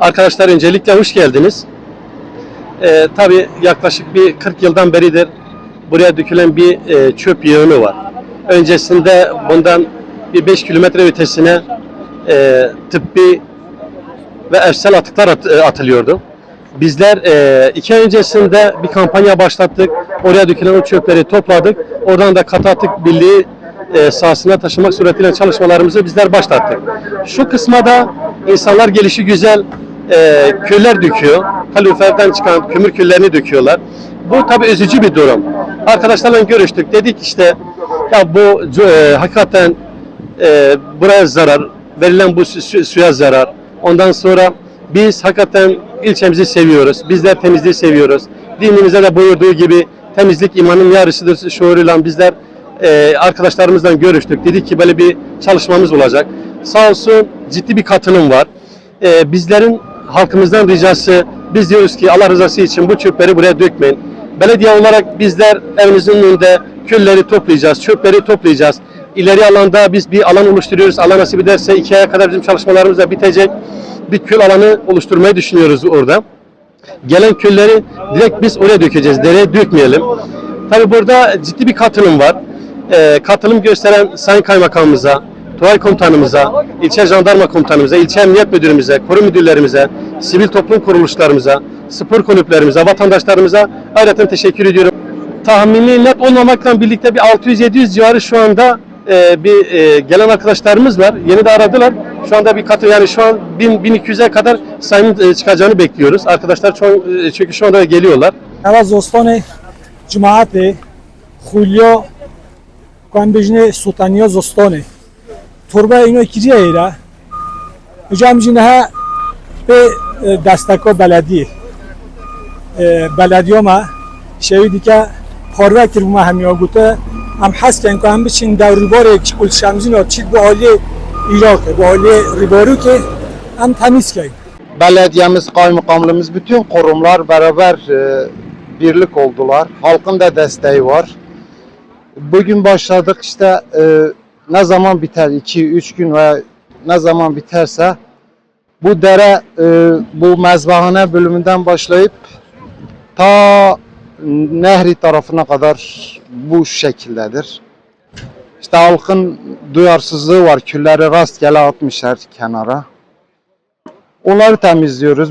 Arkadaşlar öncelikle hoş geldiniz. Ee, tabii yaklaşık bir 40 yıldan beridir buraya dökülen bir e, çöp yığını var. Öncesinde bundan bir 5 kilometre ötesine e, tıbbi ve evsel atıklar at- e, atılıyordu. Bizler e, iki ay öncesinde bir kampanya başlattık. Oraya dökülen o çöpleri topladık. Oradan da katı atık birliği e, sahasına taşımak suretiyle çalışmalarımızı bizler başlattık. Şu kısma da insanlar gelişi güzel e, köller döküyor. Kaloriferden çıkan kömür küllerini döküyorlar. Bu tabi üzücü bir durum. Arkadaşlarla görüştük. Dedik işte ya bu e, hakikaten e, buraya zarar, verilen bu su- suya zarar. Ondan sonra biz hakikaten ilçemizi seviyoruz. Bizler temizliği seviyoruz. Dinimize de buyurduğu gibi temizlik imanın yarısıdır şuuruyla bizler e, arkadaşlarımızla görüştük. Dedik ki böyle bir çalışmamız olacak. Sağ olsun ciddi bir katılım var. E, bizlerin halkımızdan ricası biz diyoruz ki Allah rızası için bu çöpleri buraya dökmeyin. Belediye olarak bizler evimizin önünde külleri toplayacağız, çöpleri toplayacağız. İleri alanda biz bir alan oluşturuyoruz. Allah nasip ederse iki aya kadar bizim çalışmalarımız da bitecek. Bir kül alanı oluşturmayı düşünüyoruz orada. Gelen külleri direkt biz oraya dökeceğiz. Dereye dökmeyelim. Tabi burada ciddi bir katılım var. Ee, katılım gösteren Sayın Kaymakamımıza, Tuval Komutanımıza, ilçe jandarma komutanımıza, ilçe emniyet müdürümüze, koru müdürlerimize, sivil toplum kuruluşlarımıza, spor kulüplerimize, vatandaşlarımıza ayrıca teşekkür ediyorum. Tahmini net olmamakla birlikte bir 600-700 civarı şu anda e, bir e, gelen arkadaşlarımız var. Yeni de aradılar. Şu anda bir katı yani şu an 1000 1200'e kadar sayının e, çıkacağını bekliyoruz. Arkadaşlar çok, e, çünkü şu anda geliyorlar. Cemaate xulyo kan bejne sultaniya zostane torba ino ikinci ayra hocam jinaha be destako belediye belediye ma şevi dike parve kir ma hemiya gute am hasken ko hem biçin devribare kul şamzin o çit bu hali Irak bu hali ribaru ki hem temiz ki belediyemiz, kaymakamlığımız, bütün kurumlar beraber e, birlik oldular. Halkın da desteği var. Bugün başladık işte e, ne zaman biter 2-3 gün veya ne zaman biterse bu dere e, bu mezbahane bölümünden başlayıp ta nehri tarafına kadar bu şekildedir. İşte halkın duyarsızlığı var. Külleri rastgele atmışlar kenara. Onları temizliyoruz.